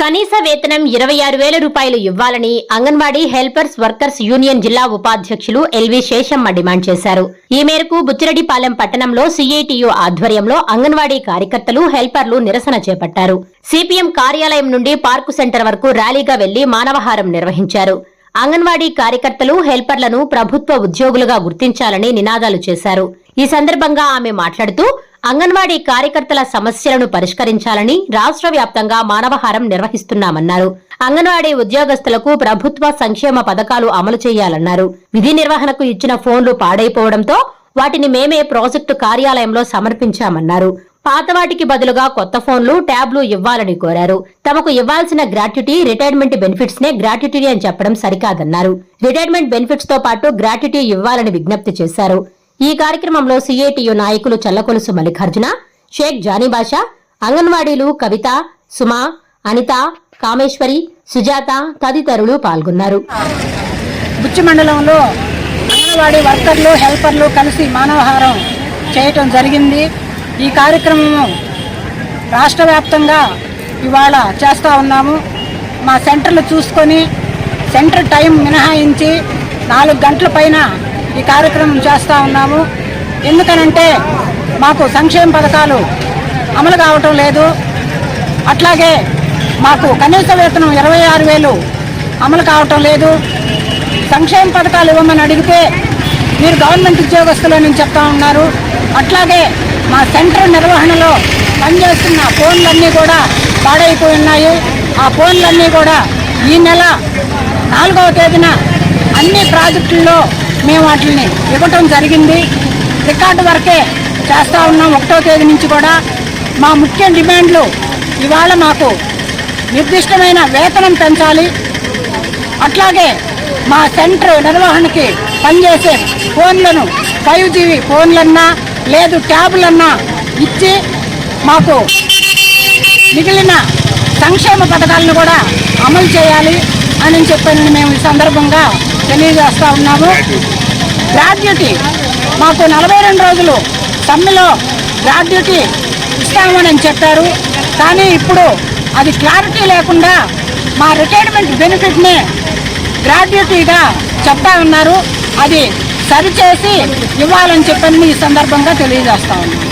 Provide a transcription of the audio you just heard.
కనీస వేతనం ఇరవై ఆరు వేల రూపాయలు ఇవ్వాలని అంగన్వాడీ హెల్పర్స్ వర్కర్స్ యూనియన్ జిల్లా ఉపాధ్యక్షులు ఎల్వి శేషమ్మ డిమాండ్ చేశారు. ఈ మేరకు బుచ్చిరెడ్డిపాలెం పట్టణంలో సిఐటియు ఆధ్వర్యంలో అంగన్వాడీ కార్యకర్తలు హెల్పర్లు నిరసన చేపట్టారు. సిపిఎం కార్యాలయం నుండి పార్కు సెంటర్ వరకు ర్యాలీగా వెళ్ళి మానవహారం నిర్వహించారు. అంగన్వాడీ కార్యకర్తలు హెల్పర్లను ప్రభుత్వ ఉద్యోగులుగా గుర్తించాలని నినాదాలు చేశారు. ఈ సందర్భంగా ఆమె మాట్లాడుతూ అంగన్వాడీ కార్యకర్తల సమస్యలను పరిష్కరించాలని రాష్ట్ర వ్యాప్తంగా మానవహారం నిర్వహిస్తున్నామన్నారు. అంగన్వాడీ ఉద్యోగస్తులకు ప్రభుత్వ సంక్షేమ పథకాలు అమలు చేయాలన్నారు. విధి నిర్వహణకు ఇచ్చిన ఫోన్లు పాడైపోవడంతో వాటిని మేమే ప్రాజెక్టు కార్యాలయంలో సమర్పించామన్నారు. పాతవాటికి బదులుగా కొత్త ఫోన్లు ట్యాబ్లు ఇవ్వాలని కోరారు. తమకు ఇవ్వాల్సిన గ్రాట్యుటీ రిటైర్మెంట్ బెనిఫిట్స్ నే గ్రాట్యుటీ అని చెప్పడం సరికాదన్నారు. రిటైర్మెంట్ బెనిఫిట్స్తో పాటు గ్రాట్యుటీ ఇవ్వాలని విజ్ఞప్తి చేశారు. ఈ కార్యక్రమంలో సిఐటియు నాయకులు చల్లకొలుసు మల్లికార్జున షేక్ జానీబాషా అంగన్వాడీలు కవిత సుమా అనిత కామేశ్వరి సుజాత తదితరులు పాల్గొన్నారు. బుచ్చి మండలంలో అంగన్వాడీ వర్కర్లు హెల్పర్లు కలిసి మానవహారం చేయటం జరిగింది. ఈ కార్యక్రమం రాష్ట్ర వ్యాప్తంగా ఇవాళ చేస్తూ ఉన్నాము. మా సెంటర్లు చూసుకొని సెంటర్ టైం మినహాయించి నాలుగు గంటల పైన ఈ కార్యక్రమం చేస్తూ ఉన్నాము. ఎందుకనంటే మాకు సంక్షేమ పథకాలు అమలు కావటం లేదు. అట్లాగే మాకు కనీస వేతనం ఇరవై ఆరు వేలు అమలు కావటం లేదు. సంక్షేమ పథకాలు ఇవ్వమని అడిగితే మీరు గవర్నమెంట్ ఉద్యోగస్తులని చెప్తా ఉన్నారు. అట్లాగే మా సెంటర్ నిర్వహణలో పనిచేస్తున్న ఫోన్లన్నీ కూడా పాడైపోయి ఉన్నాయి ఆ ఫోన్లన్నీ కూడా ఈ నెల నాలుగవ తేదీన అన్ని ప్రాజెక్టుల్లో మేము వాటిని ఇవ్వటం జరిగింది. రికార్డు వరకే చేస్తూ ఉన్నాం. ఒకటో తేదీ నుంచి కూడా మా ముఖ్య డిమాండ్లు ఇవాళ మాకు నిర్దిష్టమైన వేతనం పెంచాలి. అట్లాగే మా సెంటర్ నిర్వహణకి పనిచేసే ఫోన్లను ఫైవ్ జీబీ ఫోన్లన్నా లేదు ట్యాబ్లన్నా ఇచ్చి మాకు మిగిలిన సంక్షేమ పథకాలను కూడా అమలు చేయాలి అని చెప్పని మేము ఈ సందర్భంగా తెలియజేస్తా ఉన్నాము. గ్రాడ్యుటీ మాకు నలభై రెండు రోజులు సమ్మెలో గ్రాడ్యుటీ ఇస్తామని చెప్పారు. కానీ ఇప్పుడు అది క్లారిటీ లేకుండా మా రిటైర్మెంట్ బెనిఫిట్ని గ్రాడ్యుటీగా చెప్తా ఉన్నారు. అది సరిచేసి ఇవ్వాలని చెప్పని ఈ సందర్భంగా తెలియజేస్తా ఉన్నాను